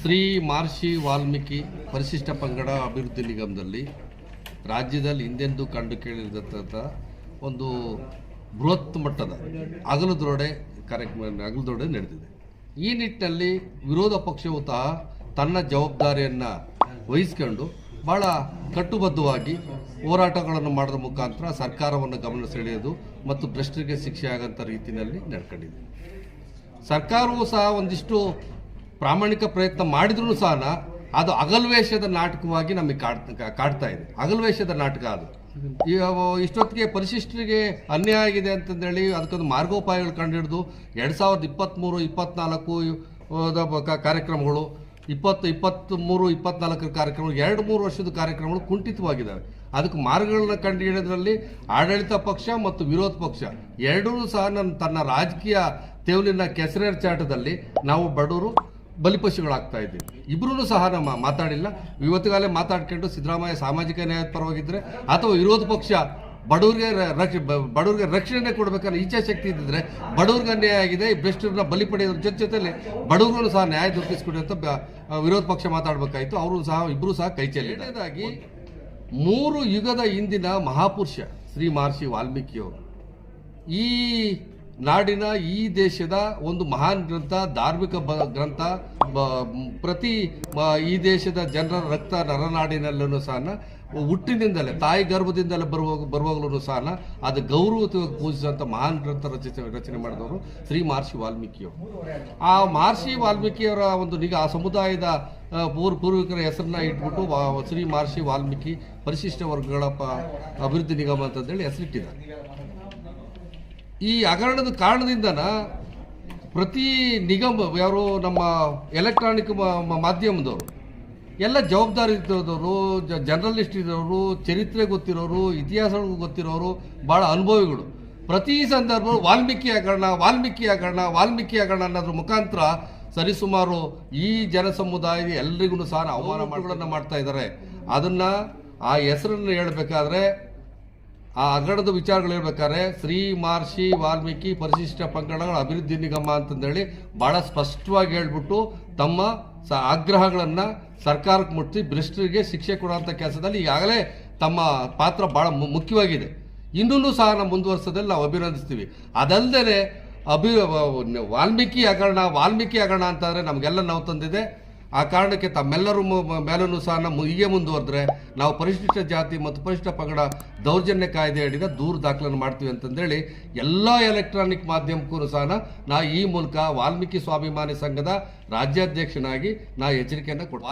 ಶ್ರೀ ಮಹರ್ಷಿ ವಾಲ್ಮೀಕಿ ಪರಿಶಿಷ್ಟ ಪಂಗಡ ಅಭಿವೃದ್ಧಿ ನಿಗಮದಲ್ಲಿ ರಾಜ್ಯದಲ್ಲಿ ಹಿಂದೆಂದೂ ಕಂಡು ಕೇಳಿರತಕ್ಕಂಥ ಒಂದು ಬೃಹತ್ ಮಟ್ಟದ ಅಗಲದೊಡೆ ಕಾರ್ಯಕ್ರಮ ಅಗಲದೊಡೆ ನಡೆದಿದೆ. ಈ ನಿಟ್ಟಿನಲ್ಲಿ ವಿರೋಧ ಪಕ್ಷವು ಸಹ ತನ್ನ ಜವಾಬ್ದಾರಿಯನ್ನು ವಹಿಸ್ಕೊಂಡು ಭಾಳ ಕಟ್ಟುಬದ್ಧವಾಗಿ ಹೋರಾಟಗಳನ್ನು ಮಾಡಿದ ಮುಖಾಂತರ ಸರ್ಕಾರವನ್ನು ಗಮನ ಸೆಳೆಯೋದು ಮತ್ತು ಭ್ರಷ್ಟರಿಗೆ ಶಿಕ್ಷೆ ಆಗಂಥ ರೀತಿಯಲ್ಲಿ ನಡ್ಕೊಂಡಿದೆ. ಸರ್ಕಾರವು ಸಹ ಒಂದಿಷ್ಟು ಪ್ರಾಮಾಣಿಕ ಪ್ರಯತ್ನ ಮಾಡಿದ್ರೂ ಸಹ ಅದು ಅಗಲ್ವೇಷದ ನಾಟಕವಾಗಿ ನಮಗೆ ಕಾಡ್ ಕಾಡ್ತಾ ಇದೆ. ಅಗಲ್ವೇಷದ ನಾಟಕ ಅದು. ಈಗ ಇಷ್ಟೊತ್ತಿಗೆ ಪರಿಶಿಷ್ಟರಿಗೆ ಅನ್ಯಾಯ ಆಗಿದೆ ಅಂತಂದೇಳಿ ಅದಕ್ಕೊಂದು ಮಾರ್ಗೋಪಾಯಗಳು ಕಂಡುಹಿಡಿದು ಎರಡು ಸಾವಿರದ ಇಪ್ಪತ್ತ್ಮೂರು ಇಪ್ಪತ್ತ್ನಾಲ್ಕು ದ ಬ- ಕ- ಕಾರ್ಯಕ್ರಮಗಳು, ಇಪ್ಪತ್ತು ಇಪ್ಪತ್ತ್ಮೂರು ಇಪ್ಪತ್ನಾಲ್ಕರ ಕಾರ್ಯಕ್ರಮಗಳು, ಎರಡು ಮೂರು ವರ್ಷದ ಕಾರ್ಯಕ್ರಮಗಳು ಕುಂಠಿತವಾಗಿದ್ದಾವೆ. ಅದಕ್ಕೆ ಮಾರ್ಗಗಳನ್ನ ಕಂಡುಹಿಡಿಯೋದ್ರಲ್ಲಿ ಆಡಳಿತ ಪಕ್ಷ ಮತ್ತು ವಿರೋಧ ಪಕ್ಷ. ಎರಡೂ ಸಹ ನನ್ನ ತನ್ನ ರಾಜಕೀಯ ತೇವಲಿನ ಕೆಸರೆರಚಾಟದಲ್ಲಿ ನಾವು ಬಡವರು ಬಲಿಪಶುಗಳಾಗ್ತಾ ಇದ್ದೀವಿ. ಇಬ್ಬರೂ ಸಹ ನಮ್ಮ ಮಾತಾಡಿಲ್ಲ. ಇವತ್ತಿಗಾಲೇ ಮಾತಾಡ್ಕೊಂಡು ಸಿದ್ದರಾಮಯ್ಯ ಸಾಮಾಜಿಕ ನ್ಯಾಯದ ಪರವಾಗಿದ್ದರೆ ಅಥವಾ ವಿರೋಧ ಪಕ್ಷ ಬಡವ್ರಿಗೆ ರಕ್ಷ ಬಡವ್ರಿಗೆ ರಕ್ಷಣೆ ಕೊಡಬೇಕನ್ನೋ ಇಚ್ಛಾಶಕ್ತಿ ಇದ್ದಿದ್ರೆ ಬಡವ್ರಿಗೆ ಅನ್ಯಾಯ ಆಗಿದೆ. ಬೆಸ್ಟ್ರನ್ನ ಬಲಿ ಪಡೆಯೋದ್ರ ಜೊತೆ ಜೊತೆಯಲ್ಲಿ ಬಡವ್ರಿಗೂ ಸಹ ನ್ಯಾಯ ದೊರಕಿಸ್ಕೊಡಿ ಅಂತ ವಿರೋಧ ಪಕ್ಷ ಮಾತಾಡಬೇಕಾಯಿತು. ಅವರು ಸಹ ಇಬ್ಬರೂ ಸಹ ಕೈ ಚೆಲ್ಲಿ ಮೂರು ಯುಗದ ಹಿಂದಿನ ಮಹಾಪುರುಷ ಶ್ರೀ ಮಹರ್ಷಿ ವಾಲ್ಮೀಕಿಯವರು ಈ ನಾಡಿನ ಈ ದೇಶದ ಒಂದು ಮಹಾನ್ ಗ್ರಂಥ, ಧಾರ್ಮಿಕ ಗ್ರಂಥ ಪ್ರತಿ ಈ ದೇಶದ ಜನರ ರಕ್ತ ನರನಾಡಿನಲ್ಲೂ ಸಹ ಹುಟ್ಟಿನಿಂದಲೇ, ತಾಯಿ ಗರ್ಭದಿಂದಲೇ ಬರುವ, ಬರುವಾಗಲೂ ಸಹ ಅದು ಗೌರವಯುತವಾಗಿ ಪೂಜಿಸುವಂಥ ಮಹಾನ್ ಗ್ರಂಥ ರಚಿತ ರಚನೆ ಮಾಡಿದವರು ಶ್ರೀ ಮಹರ್ಷಿ ವಾಲ್ಮೀಕಿಯವರು. ಆ ಮಹರ್ಷಿ ವಾಲ್ಮೀಕಿಯವರ ಒಂದು ನಿಗ, ಆ ಸಮುದಾಯದ ಪೂರ್ ಪೂರ್ವ ಪೂರ್ವಿಕರ ಹೆಸರನ್ನ ಇಟ್ಬಿಟ್ಟು ಶ್ರೀ ಮಹರ್ಷಿ ವಾಲ್ಮೀಕಿ ಪರಿಶಿಷ್ಟ ವರ್ಗಗಳ ಅಭಿವೃದ್ಧಿ ನಿಗಮ ಅಂತಂದೇಳಿ ಹೆಸರಿಟ್ಟಿದ್ದಾರೆ. ಈ ಹಗರಣದ ಕಾರಣದಿಂದನ ಪ್ರತಿ ನಿಗಮ ಯಾರು ನಮ್ಮ ಎಲೆಕ್ಟ್ರಾನಿಕ್ ಮಾಧ್ಯಮದವರು ಎಲ್ಲ ಜವಾಬ್ದಾರಿ ಇದ್ದವರು ಜರ್ನಲಿಸ್ಟ್ ಇರೋರು ಚರಿತ್ರೆ ಗೊತ್ತಿರೋರು ಇತಿಹಾಸ ಗೊತ್ತಿರೋರು ಭಾಳ ಅನುಭವಿಗಳು. ಪ್ರತಿ ಸಂದರ್ಭ ವಾಲ್ಮೀಕಿ ಹಗರಣ ವಾಲ್ಮೀಕಿ ಹಗರಣ ವಾಲ್ಮೀಕಿ ಹಗರಣ ಅನ್ನೋದ್ರ ಮುಖಾಂತರ ಸರಿಸುಮಾರು ಈ ಜನ ಸಮುದಾಯ ಎಲ್ರಿಗೂ ಸಹ ಅವಮಾನ ಮಾಡುಗಳನ್ನು ಮಾಡ್ತಾ ಇದ್ದಾರೆ. ಅದನ್ನು ಆ ಹೆಸರನ್ನು ಹೇಳಬೇಕಾದ್ರೆ ಆ ಹಗರಣದ ವಿಚಾರಗಳು ಹೇಳ್ಬೇಕಾದ್ರೆ ಶ್ರೀ ಮಹರ್ಷಿ ವಾಲ್ಮೀಕಿ ಪರಿಶಿಷ್ಟ ಪಂಗಡಗಳ ಅಭಿವೃದ್ಧಿ ನಿಗಮ ಅಂತಂದೇಳಿ ಬಹಳ ಸ್ಪಷ್ಟವಾಗಿ ಹೇಳ್ಬಿಟ್ಟು ತಮ್ಮ ಸ ಆಗ್ರಹಗಳನ್ನು ಸರ್ಕಾರಕ್ಕೆ ಮುಟ್ಟಿ ಭ್ರಷ್ಟರಿಗೆ ಶಿಕ್ಷೆ ಕೊಡುವಂಥ ಕೆಲಸದಲ್ಲಿ ಈಗಾಗಲೇ ತಮ್ಮ ಪಾತ್ರ ಮು- ಮುಖ್ಯವಾಗಿದೆ. ಇನ್ನೂ ಸಹ ನಾವು ಮುಂದುವರ್ಸೋದಲ್ಲಿ ನಾವು ಅಭಿನಂದಿಸ್ತೀವಿ. ಅದಲ್ಲದೆ ಅಭಿ, ವಾಲ್ಮೀಕಿ ಹಗರಣ ವಾಲ್ಮೀಕಿ ಹಗರಣ ಅಂತಂದರೆ ನಮಗೆಲ್ಲ ನಾವು ತಂದಿದೆ. ಆ ಕಾರಣಕ್ಕೆ ತಮ್ಮೆಲ್ಲರೂ ಮೇಲೂ ಸಹ ನಮ್ಮ ಹೀಗೆ ಮುಂದುವರೆದ್ರೆ ನಾವು ಪರಿಶಿಷ್ಟ ಜಾತಿ ಮತ್ತು ಪರಿಶಿಷ್ಟ ಪಂಗಡ ದೌರ್ಜನ್ಯ ಕಾಯ್ದೆ ಅಡಿದ ದೂರು ದಾಖಲನ್ನು ಮಾಡ್ತೀವಿ ಅಂತಂದೇಳಿ ಎಲ್ಲ ಎಲೆಕ್ಟ್ರಾನಿಕ್ ಮಾಧ್ಯಮಕ್ಕೂ ಸಹ ನಾ ಈ ಮೂಲಕ ವಾಲ್ಮೀಕಿ ಸ್ವಾಭಿಮಾನಿ ಸಂಘದ ರಾಜ್ಯಾಧ್ಯಕ್ಷನಾಗಿ ನಾ ಎಚ್ಚರಿಕೆಯನ್ನು ಕೊಡ್ತೀನಿ